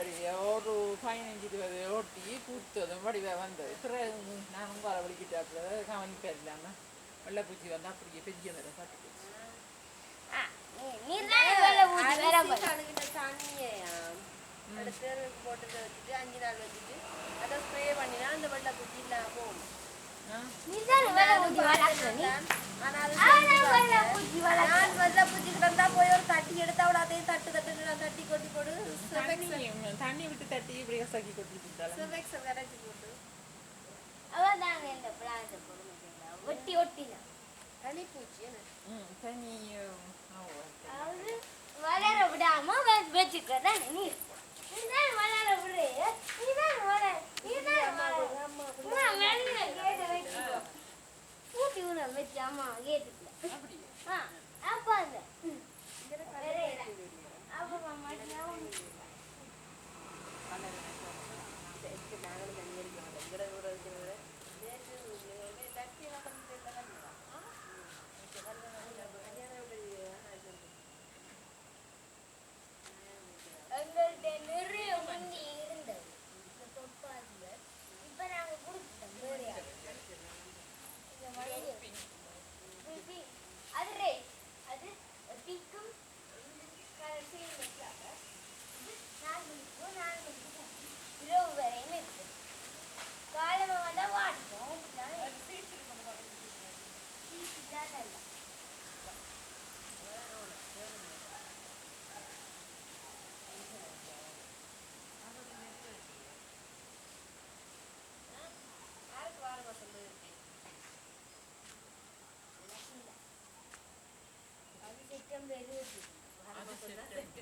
சரியா ஒரு பதினஞ்சு இருபது ஓட்டி கூத்ததும் வடிவாக வந்தது. பிறகு நானும் வர வலிக்கிட்டாப்புல கவனிப்பேன் இல்லாமல் வெள்ளைப்பூச்சி வந்து அப்படியே பெரிய வேலை பாட்டு போச்சு போட்டு வச்சுட்டு அஞ்சு நாள் வச்சுட்டு அதை ஸ்ப்ரே பண்ணினா அந்த வெள்ளைப்பூச்சி இல்லாமல் போகும். ஆனால் தண்ணி விட்டு தட்டி இப்படி கசக்கி கொட்டிட்டு விரைச்சி போட்டு. அவன் தாங்க இந்த plant அ போட மாட்டேங்கிறா. ஒட்டி ஒட்டினா. தனி பூச்சி ம் தண்ணி அதாவது வளர விடாம வச்சுக்கிறதா நீர் shifted.